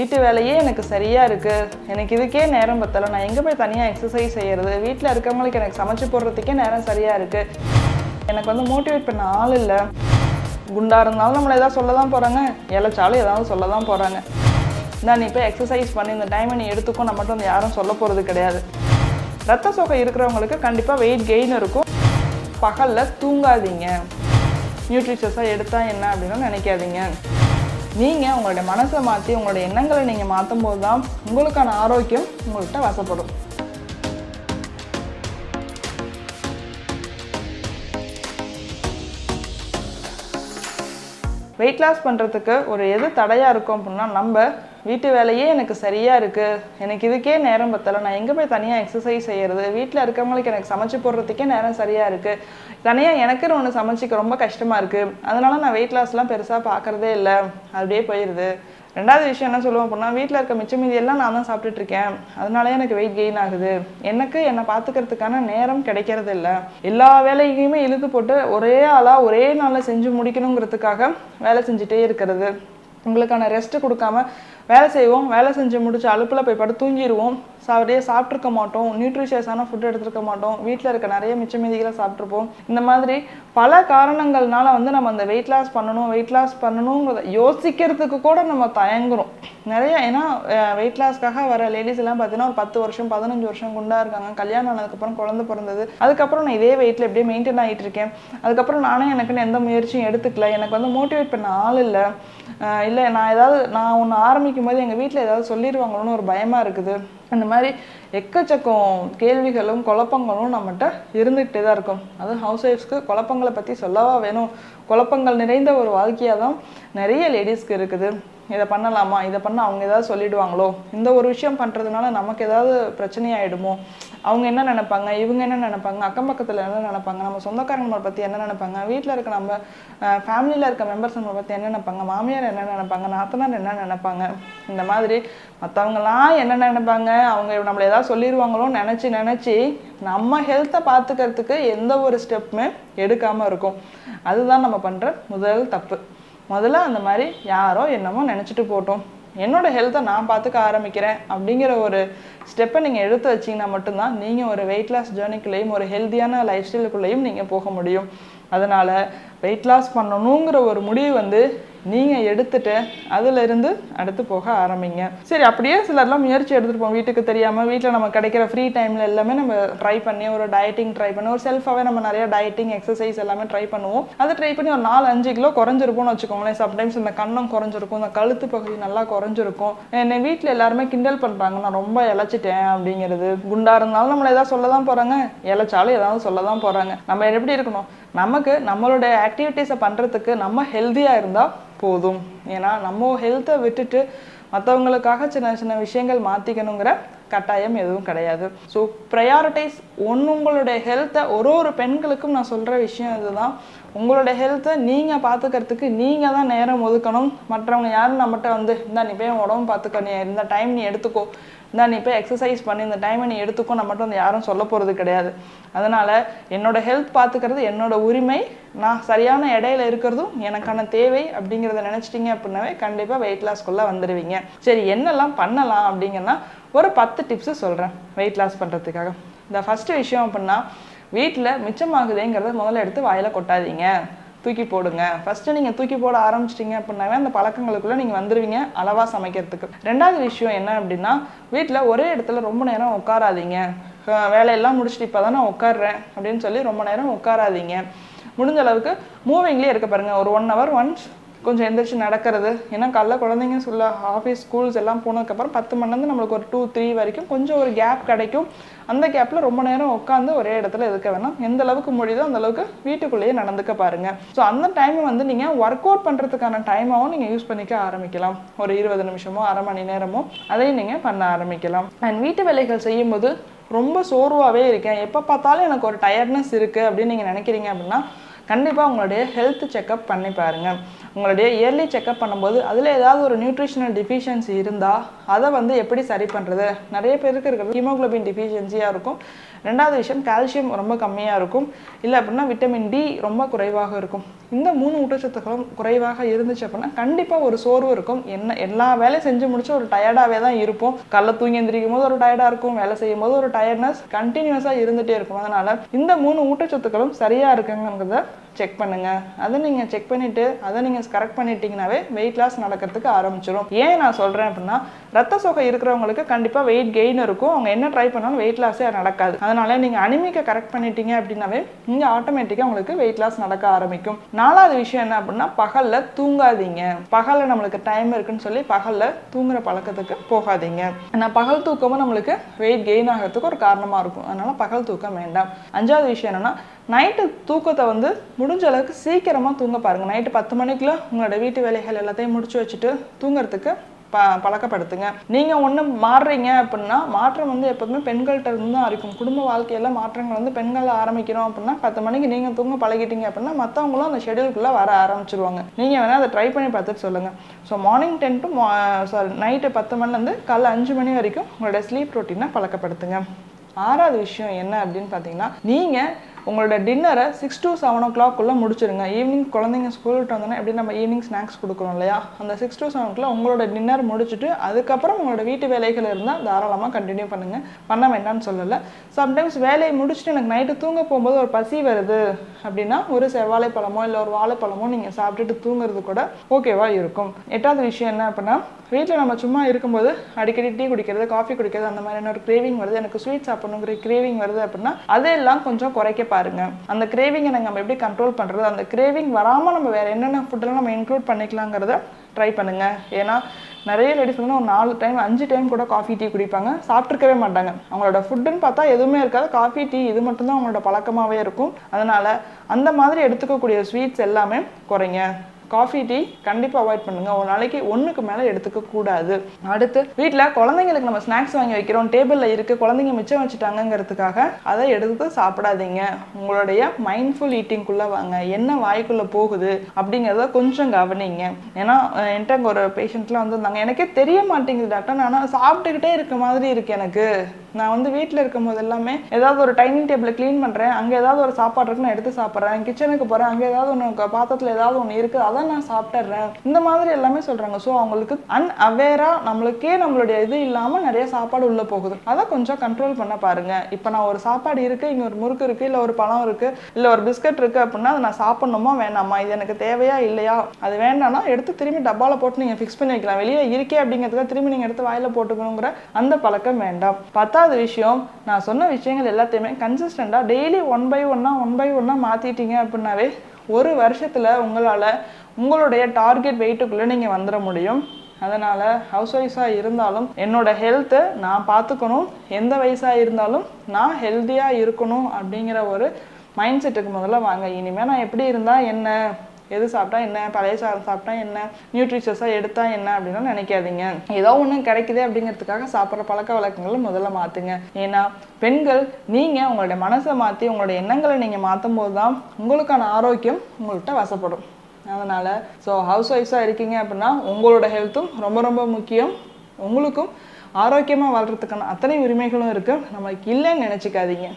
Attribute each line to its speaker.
Speaker 1: வீட்டு வேலையே எனக்கு சரியாக இருக்குது எனக்கு இதுக்கே நேரம் பத்தலை. நான் எங்கே போய் தனியாக எக்ஸசைஸ் செய்கிறது வீட்டில் இருக்கவங்களுக்கு எனக்கு சமைச்சு போடுறதுக்கே நேரம் சரியாக இருக்குது எனக்கு வந்து மோட்டிவேட் பண்ண ஆள் இல்லை. குண்டாக இருந்தாலும் நம்மளை ஏதாவது சொல்ல தான் போகிறாங்க இழைச்சாலும் ஏதாவது சொல்ல தான் போகிறாங்க நான் நீ போய் எக்ஸசைஸ் பண்ணி. இந்த டைமை நீ எடுத்துக்கும் நம்ம மட்டும் வந்து யாரும் சொல்ல போகிறது கிடையாது. ரத்த சோகை இருக்கிறவங்களுக்கு கண்டிப்பாக வெயிட் கெயின் இருக்கும். பகலில் தூங்காதீங்க. நியூட்ரிஷஸாக எடுத்தால் என்ன அப்படின்னு நினைக்காதீங்க. நீங்கள் உங்களுடைய மனசை மாற்றி உங்களுடைய எண்ணங்களை நீங்கள் மாற்றும் போது தான் உங்களுக்கான ஆரோக்கியம் உங்கள்கிட்ட வசப்படும். வெயிட் லாஸ் பண்ணுறதுக்கு ஒரு எது தடையாக இருக்கும் அப்படின்னா நம்ம வீட்டு வேலையே எனக்கு சரியாக இருக்குது எனக்கு இதுக்கே நேரம் பத்தலை. நான் எங்கே போய் தனியாக எக்ஸசைஸ் செய்கிறது வீட்டில் இருக்கவங்களுக்கு எனக்கு சமைச்சு போடுறதுக்கே நேரம் சரியாக இருக்குது தனியாக எனக்குன்னு ஒன்று சமைச்சிக்க ரொம்ப கஷ்டமாக இருக்குது அதனால நான் வெயிட் லாஸ்லாம் பெருசாக பார்க்குறதே இல்லை. அப்படியே போயிடுது ரெண்டாவது விஷயம் என்ன சொல்லுவோம் அப்படின்னா வீட்டில் இருக்க மிச்ச மீதி எல்லாம் நான் தான் சாப்பிட்டுட்டு இருக்கேன். அதனாலே எனக்கு வெயிட் கெயின் ஆகுது. எனக்கு என்னை பார்த்துக்கிறதுக்கான நேரம் கிடைக்கிறது இல்லை. எல்லா வேலையுமே இழுத்து போட்டு ஒரே ஆளாக ஒரே நாளில் செஞ்சு முடிக்கணுங்கிறதுக்காக வேலை செஞ்சுட்டே இருக்கிறது. உங்களுக்கான ரெஸ்ட் கொடுக்காம வேலை செய்வோம் வேலை செஞ்சு முடிச்சு அலுப்பில் போய் படு தூங்கிடுவோம் சாப்பிட்டே சாப்பிட்ருக்க மாட்டோம். நியூட்ரிஷியஸான ஃபுட் எடுத்துருக்க மாட்டோம். வீட்டில் இருக்க நிறைய மிச்ச மீதிகளை சாப்பிட்ருப்போம் இந்த மாதிரி பல காரணங்கள்னால வந்து நம்ம அந்த வெயிட் லாஸ் பண்ணணும் வெயிட் லாஸ் பண்ணணுங்கிறத யோசிக்கிறதுக்கு கூட நம்ம தயங்குறோம். நிறைய ஏன்னா வெயிட் லாஸ்க்காக வர லேடிஸ் எல்லாம் பார்த்தீங்கன்னா ஒரு பத்து வருஷம் பதினஞ்சு வருஷம் குண்டா இருக்காங்க. கல்யாணம் ஆனதுக்கப்புறம் குழந்தை பிறந்தது. அதுக்கப்புறம் நான் இதே வெயிட்டில் எப்படியே மெயின்டைன் ஆகிட்டு இருக்கேன். அதுக்கப்புறம் நானே எனக்குன்னு எந்த முயற்சியும் எடுத்துக்கல. எனக்கு வந்து மோட்டிவேட் பண்ண ஆள் இல்லை. இல்லை நான் ஏதாவது நான் ஒன்று ஆரம்பிக்கும் போது எங்கள் வீட்டில் ஏதாவது சொல்லிடுவாங்களோன்னு ஒரு பயமாக இருக்குது. அந்த மாதிரி எக்கச்சக்கம் கேள்விகளும் குழப்பங்களும் நம்மகிட்ட இருந்துகிட்டே தான் இருக்கும். அதுவும் ஹவுஸ் ஒய்ஃப்ஸ்க்கு குழப்பங்களை பற்றி சொல்லவா வேணும்? குழப்பங்கள் நிறைந்த ஒரு வாழ்க்கையாக தான் நிறைய லேடிஸ்க்கு இருக்குது. இதை பண்ணலாமா? இதை பண்ண அவங்க ஏதாவது சொல்லிடுவாங்களோ? இந்த ஒரு விஷயம் பண்ணுறதுனால நமக்கு ஏதாவது பிரச்சனையாயிடுமோ? அவங்க என்ன நினைப்பாங்க? இவங்க என்ன நினைப்பாங்க? அக்கம் பக்கத்தில் என்ன நினைப்பாங்க? நம்ம சொந்தக்காரங்க பற்றி என்ன நினைப்பாங்க? வீட்டில் இருக்க நம்ம ஃபேமிலியில் இருக்க மெம்பர்ஸ் நம்மளை பற்றி என்ன நினைப்பாங்க? மாமியார் என்ன நினைப்பாங்க? நாத்தனார் என்ன நினைப்பாங்க? இந்த மாதிரி மற்றவங்களாம் என்ன நினைப்பாங்க? அவங்க நம்மளை ஏதாவது சொல்லிடுவாங்களோன்னு நினச்சி நினச்சி நம்ம ஹெல்த்தை பார்த்துக்கிறதுக்கு எந்த ஒரு ஸ்டெப்புமே எடுக்காமல் இருக்கும். அதுதான் நம்ம பண்ணுற முதல் தப்பு. முதல்ல அந்த மாதிரி யாரோ என்னமோ நினச்சிட்டு போட்டோம். என்னோட ஹெல்த்தை நான் பார்த்துக்க ஆரம்பிக்கிறேன் அப்படிங்கிற ஒரு ஸ்டெப்பை நீங்கள் எடுத்து வச்சிங்கன்னா மட்டும்தான் நீங்கள் ஒரு வெயிட் லாஸ் ஜேர்னிக்குள்ளேயும் ஒரு ஹெல்த்தியான லைஃப் ஸ்டைலுக்குள்ளேயும் நீங்கள் போக முடியும். அதனால் வெயிட் லாஸ் பண்ணணுங்கிற ஒரு முடிவு வந்து நீங்கள் எடுத்துட்டு அதிலிருந்து அடுத்து போக ஆரம்பிங்க. சரி அப்படியே சிலர்லாம் முயற்சி எடுத்துருப்போம் வீட்டுக்கு தெரியாமல் வீட்டில் நம்ம கிடைக்கிற ஃப்ரீ டைமில் எல்லாமே நம்ம ட்ரை பண்ணி ஒரு டயட்டிங் ட்ரை பண்ணி ஒரு செல்ஃபாகவே நம்ம நிறைய டயட்டிங் எக்ஸசைஸ் எல்லாமே ட்ரை பண்ணுவோம். அதை ட்ரை பண்ணி ஒரு நாலு அஞ்சு கிலோ குறைஞ்சிருக்கும்னு வச்சுக்கோங்களேன். சம்டைம்ஸ் இந்த கண்ணம் குறைஞ்சிருக்கும் இந்த கழுத்து பகுதி நல்லா குறைஞ்சிருக்கும். என்னை வீட்டில் எல்லாருமே கிண்டல் பண்ணுறாங்க நான் ரொம்ப இழைச்சிட்டேன் அப்படிங்கிறது. குண்டா இருந்தாலும் நம்மளை ஏதாவது சொல்ல தான் போகிறாங்க இழைச்சாலும் ஏதாவது சொல்ல தான் போகிறாங்க நம்ம எப்படி இருக்கணும்? நமக்கு நம்மளுடைய ஆக்டிவிட்டீஸை பண்ணுறதுக்கு நம்ம ஹெல்த்தியாக இருந்தால் போதும். ஏன்னா நம்ம ஹெல்த்தை விட்டுட்டு மற்றவங்களுக்காக சின்ன சின்ன விஷயங்கள் மாற்றிக்கணுங்கிற கட்டாயம் எதுவும் கிடையாது. ஸோ ப்ரையாரிட்டைஸ் ஒன்று உங்களுடைய ஹெல்த்தை ஒரு ஒரு பெண்களுக்கும் நான் சொல்கிற விஷயம் இதுதான். உங்களுடைய ஹெல்த்தை நீங்கள் பார்த்துக்கிறதுக்கு நீங்கள் தான் நேரம் ஒதுக்கணும். மற்றவங்க யாரும் நம்மகிட்ட வந்து இந்த நீ போய் உடம்பு பார்த்துக்க நீ இந்த டைம் நீ எடுத்துக்கோ. இந்த நீ போய் எக்ஸசைஸ் பண்ணி இந்த டைமை நீ எடுத்துக்கோ நம்ம மட்டும் வந்து யாரும் சொல்ல போகிறது கிடையாது. அதனால் என்னோட ஹெல்த் பார்த்துக்கிறது என்னோட உரிமை நான் சரியான இடையில இருக்கிறதும் எனக்கான தேவை அப்படிங்கிறத நினச்சிட்டிங்க அப்படின்னாவே கண்டிப்பாக வெயிட் லாஸ்க்குள்ளே வந்துடுவீங்க சரி என்னெல்லாம் பண்ணலாம் அப்படிங்கன்னா ஒரு பத்து டிப்ஸு சொல்கிறேன் வெயிட் லாஸ் பண்ணுறதுக்காக இந்த ஃபஸ்ட்டு விஷயம் அப்படின்னா வீட்டில் மிச்சமாகுதேங்கிறத முதல்ல எடுத்து வாயில் கொட்டாதீங்க. தூக்கி போடுங்க. ஃபஸ்ட்டு நீங்கள் தூக்கி போட ஆரம்பிச்சிட்டிங்க அப்படின்னாவே அந்த பழக்கங்களுக்குள்ளே நீங்கள் வந்துடுவீங்க அளவாக சமைக்கிறதுக்கு. ரெண்டாவது விஷயம் என்ன அப்படின்னா வீட்டில் ஒரே இடத்துல ரொம்ப நேரம் உட்காராதீங்க. வேலையெல்லாம் முடிச்சுட்டு இப்போ தான் நான் உட்காடுறேன் அப்படின்னு சொல்லி ரொம்ப நேரம் உட்காராதீங்க. முடிஞ்ச அளவுக்கு மூவிங்லேயே இருக்க பாருங்கள் ஒரு ஒன் ஹவர் ஒன்ஸ் கொஞ்சம் எந்திரிச்சு நடக்கிறது. ஏன்னா காலைல குழந்தைங்க சொல்ல ஆஃபீஸ் ஸ்கூல்ஸ் எல்லாம் போனதுக்கப்புறம் பத்து மணிலேருந்து நம்மளுக்கு ஒரு டூ த்ரீ வரைக்கும் கொஞ்சம் ஒரு கேப் கிடைக்கும். அந்த கேப்பில் ரொம்ப நேரம் உட்காந்து ஒரே இடத்துல இருக்க வேணாம். எந்த அளவுக்கு முடியுதோ அந்த அளவுக்கு வீட்டுக்குள்ளேயே நடந்துக்க பாருங்க. ஸோ அந்த டைம் வந்து நீங்கள் ஒர்க் அவுட் பண்ணுறதுக்கான டைமாகவும் நீங்கள் யூஸ் பண்ணிக்க ஆரம்பிக்கலாம். ஒரு இருபது நிமிஷமோ அரை மணி நேரமோ அதையும் நீங்கள் பண்ண ஆரம்பிக்கலாம். அண்ட் வீட்டு வேலைகள் செய்யும்போது ரொம்ப சோர்வாகவே இருக்கேன். எப்போ பார்த்தாலும் எனக்கு ஒரு டயர்ட்னஸ் இருக்குது அப்படின்னு நீங்கள் நினைக்கிறீங்க அப்படின்னா கண்டிப்பாக உங்களுடைய ஹெல்த் செக்கப் பண்ணி பாருங்கள் உங்களுடைய இயர்லி செக்கப் பண்ணும்போது அதில் ஏதாவது ஒரு நியூட்ரிஷனல் டிஃபிஷியன்சி இருந்தால் அதை வந்து எப்படி சரி பண்ணுறது நிறைய பேருக்கு இருக்கிறது ஹீமோகுளோபின் டிஃபிஷியன்சியாக இருக்கும். ரெண்டாவது விஷயம் கால்சியம் ரொம்ப கம்மியாக இருக்கும். இல்லை அப்படின்னா விட்டமின் டி ரொம்ப குறைவாக இருக்கும். இந்த மூணு ஊட்டச்சத்துக்களும் குறைவாக இருந்துச்சு அப்படின்னா கண்டிப்பாக ஒரு சோர்வு இருக்கும். என்ன எல்லா வேலையும் செஞ்சு முடிச்சு ஒரு டயர்டாகவே தான் இருப்போம். கல்ல தூங்கி எந்திரிக்கும் போது ஒரு டயர்டாக இருக்கும். வேலை செய்யும் போது ஒரு டயர்ட்னஸ் கண்டினியூஸாக இருந்துகிட்டே இருக்கும். அதனால் இந்த மூணு ஊட்டச்சத்துக்களும் சரியாக இருக்குங்கிறத செக் பண்ணுங்க. அதை நீங்கள் செக் பண்ணிட்டு அதை நீங்கள் கரெக்ட் பண்ணிட்டீங்கனாவே வெயிட் லாஸ் நடக்கிறதுக்கு ஆரம்பிச்சிடும் ஏன் நான் சொல்கிறேன் அப்படின்னா ரத்த சோகை இருக்கிறவங்களுக்கு கண்டிப்பாக வெயிட் கெயின் இருக்கும். அவங்க என்ன ட்ரை பண்ணாலும் வெயிட் லாஸே நடக்காது. அதனால நீங்கள் அனிமிக்கை கரெக்ட் பண்ணிட்டீங்க அப்படின்னாவே இங்கே ஆட்டோமேட்டிக்காக உங்களுக்கு வெயிட் லாஸ் நடக்க ஆரம்பிக்கும். நாலாவது விஷயம் என்ன அப்படின்னா பகலில் தூங்காதீங்க. பகலில் நம்மளுக்கு டைம் இருக்குன்னு சொல்லி பகலில் தூங்குற பழக்கத்துக்கு போகாதீங்க. ஏன்னா பகல் தூக்கமும் நம்மளுக்கு வெயிட் கெயின் ஆகிறதுக்கு ஒரு காரணமாக இருக்கும். அதனால பகல் தூக்கம் வேண்டாம். அஞ்சாவது விஷயம் என்னன்னா நைட்டு தூக்கத்தை வந்து முடிஞ்ச அளவுக்கு சீக்கிரமாக தூங்க பாருங்க. நைட்டு பத்து மணிக்குள்ள உங்களோட வீட்டு வேலைகள் எல்லாத்தையும் முடிச்சு வச்சுட்டு தூங்குறதுக்கு ப பழக்கப்படுத்துங்க. நீங்கள் ஒன்று மாறுறீங்க அப்படின்னா மாற்றம் வந்து எப்போதுமே பெண்கள்கிட்ட இருந்து தான் இருக்கும். குடும்ப வாழ்க்கையில மாற்றங்கள் வந்து பெண்கள் ஆரம்பிக்கிறோம் அப்படின்னா பத்து மணிக்கு நீங்கள் தூங்க பழகிட்டீங்க அப்படின்னா மற்றவங்களும் அந்த ஷெடியூலுக்குள்ளே வர ஆரம்பிச்சிருவாங்க. நீங்கள் வேணால் அதை ட்ரை பண்ணி பார்த்துட்டு சொல்லுங்கள் so morning ten to sorry night பத்து மணிலேருந்து காலைல அஞ்சு மணி வரைக்கும் உங்களோட ஸ்லீப் ரொட்டீனை பழக்கப்படுத்துங்க. ஆறாவது விஷயம் என்ன அப்படின்னு பார்த்தீங்கன்னா நீங்கள் உங்களோட டின்னரை சிக்ஸ் டு செவன் ஓ கிளாக்குள்ளே முடிச்சிருங்க. ஈவினிங் குழந்தைங்க ஸ்கூல் விட்டு வந்தோன்னா எப்படி நம்ம ஈவினிங் ஸ்நாக்ஸ் கொடுக்குறோம் இல்லையா? அந்த சிக்ஸ் டு செவனுக்குள்ள உங்களோட டின்னர் முடிச்சுட்டு அதுக்கப்புறம் உங்களோட வீட்டு வேலைகள் இருந்தால் தாராளமாக கண்டினியூ பண்ணுங்கள் பண்ண வேண்டாம்னு சொல்லலை. சம்டைம்ஸ் வேலையை முடிச்சுட்டு எனக்கு நைட்டு தூங்க போகும்போது ஒரு பசி வருது அப்படின்னா ஒரு செவ்வாழைப்பழமோ இல்லை ஒரு வாழைப்பழமோ நீங்கள் சாப்பிட்டுட்டு தூங்குறது கூட ஓகேவா இருக்கும். எட்டாவது விஷயம் என்ன அப்படின்னா வீட்டில் நம்ம சும்மா இருக்கும்போது அடிக்கடி டீ குடிக்கிறது காஃபி குடிக்கிறது அந்த மாதிரியான ஒரு கிரேவிங் வருது. எனக்கு ஸ்வீட் சாப்பிடணுங்கிற கிரேவிங் வருது அப்படின்னா அதெல்லாம் கொஞ்சம் குறைக்க பாருங்க. அந்த கிரேவிங்கை நம்ம எப்படி கண்ட்ரோல் பண்ணுறது அந்த கிரேவிங் வராமல் நம்ம வேற என்னென்ன ஃபுட்டெல்லாம் நம்ம இன்க்ளூட் பண்ணிக்கலாங்கிறத ட்ரை பண்ணுங்க. ஏன்னா நிறைய லேடிஸ் வந்து ஒரு நாலு டைம் அஞ்சு டைம் கூட காஃபி டீ குடிப்பாங்க. சாப்பிட்ருக்கவே மாட்டாங்க. அவங்களோட ஃபுட்டுன்னு பார்த்தா எதுவுமே இருக்காது. காஃபி டீ இது மட்டும்தான் அவங்களோட பழக்கமாகவே இருக்கும். அதனால அந்த மாதிரி எடுத்துக்கக்கூடிய ஸ்வீட்ஸ் எல்லாமே குறைங்க. காஃபி டீ கண்டிப்பாக அவாய்ட் பண்ணுங்க. ஒரு நாளைக்கு ஒன்றுக்கு மேலே எடுத்துக்க கூடாது. அடுத்து வீட்டில் குழந்தைங்களுக்கு நம்ம ஸ்நாக்ஸ் வாங்கி வைக்கிறோம். டேபிளில் இருக்கு. குழந்தைங்க மிச்சம் வச்சுட்டாங்கங்கிறதுக்காக அதை எடுத்து சாப்பிடாதீங்க. உங்களுடைய மைண்ட்ஃபுல் ஈட்டிங்குள்ளே வாங்க. என்ன வாய்க்குள்ளே போகுது அப்படிங்கிறத கொஞ்சம் கவனிங்க. ஏன்னா என்கிட்ட அங்கே ஒரு பேஷண்ட்லாம் வந்துருந்தாங்க. எனக்கே தெரிய மாட்டேங்குது டாக்டர் நான் சாப்பிட்டுக்கிட்டே இருக்க மாதிரி இருக்கு எனக்கு. நான் வந்து வீட்டில் இருக்கும் போது எல்லாமே ஏதாவது ஒரு டைனிங் டேபிளை க்ளீன் பண்ணுறேன் அங்கே ஏதாவது ஒரு சாப்பாடு இருக்கு நான் எடுத்து சாப்பிட்றேன் கிச்சனுக்கு போகிறேன் அங்கே ஏதாவது ஒன்று பாத்திரத்தில் ஏதாவது ஒன்று இருக்குது அதை நான் சாப்பிட்டுறேன். இந்த மாதிரி எல்லாமே சொல்கிறாங்க ஸோ அவங்களுக்கு அன்அவேராக நம்மளுக்கே நம்மளுடைய இது இல்லாமல் நிறைய சாப்பாடு உள்ளே போகுது. அதை கொஞ்சம் கண்ட்ரோல் பண்ண பாருங்க. இப்போ நான் ஒரு சாப்பாடு இருக்குது இங்கே ஒரு முறுக்கு இருக்குது இல்லை ஒரு பழம் இருக்குது இல்லை ஒரு பிஸ்கட் இருக்குது அப்படின்னா அதை நான் சாப்பிடணுமா வேணாமா? இது எனக்கு தேவையா இல்லையா? அது வேண்டாம்னா எடுத்து திரும்பி டப்பாவில் போட்டு நீங்கள் ஃபிக்ஸ் பண்ணி வைக்கலாம் வெளியே இருக்கே அப்படிங்கிறதுக்காக திரும்பி நீங்கள் எடுத்து வாயில் போட்டுக்கணுங்கிற அந்த பழக்கம் வேண்டாம். பார்த்தா பத்தாவது விஷயம் நான் சொன்ன விஷயங்கள் எல்லாத்தையுமே கன்சிஸ்டண்டாக டெய்லி ஒன் பை ஒன்னாக ஒன் பை ஒன்னாக மாற்றிட்டீங்க அப்படின்னாவே ஒரு வருஷத்தில் உங்களால் உங்களுடைய டார்கெட் வெயிட்டுக்குள்ளே நீங்கள் வந்துட முடியும். அதனால் ஹவுஸ் ஒய்ஃபாக இருந்தாலும் என்னோட ஹெல்த்தை நான் பார்த்துக்கணும். எந்த வயசாக இருந்தாலும் நான் ஹெல்த்தியாக இருக்கணும் அப்படிங்கிற ஒரு மைண்ட் செட்டுக்கு முதல்ல வாங்க. இனிமேல் நான் எப்படி இருந்தால் என்ன? எது சாப்பிட்டா என்ன பழைய சாதம் சாப்பிட்டா என்ன நியூட்ரிஷஸாக எடுத்தா என்ன அப்படின்னா நினைக்காதீங்க. ஏதோ ஒன்று கிடைக்குது அப்படிங்கிறதுக்காக சாப்பிட்ற பழக்க வழக்கங்களை முதல்ல மாற்றுங்க ஏன்னா பெண்கள் நீங்கள் உங்களுடைய மனசை மாற்றி உங்களுடைய எண்ணங்களை நீங்கள் மாற்றும் போது தான் உங்களுக்கான ஆரோக்கியம் உங்கள்கிட்ட வசப்படும். அதனால் ஸோ ஹவுஸ் ஒய்ஃபாக இருக்கீங்க அப்படின்னா உங்களோட ஹெல்த்தும் ரொம்ப ரொம்ப முக்கியம். உங்களுக்கும் ஆரோக்கியமாக வாழ்கிறதுக்கான அத்தனை உரிமைகளும் இருக்குது நம்மளுக்கு இல்லைன்னு நினச்சிக்காதீங்க.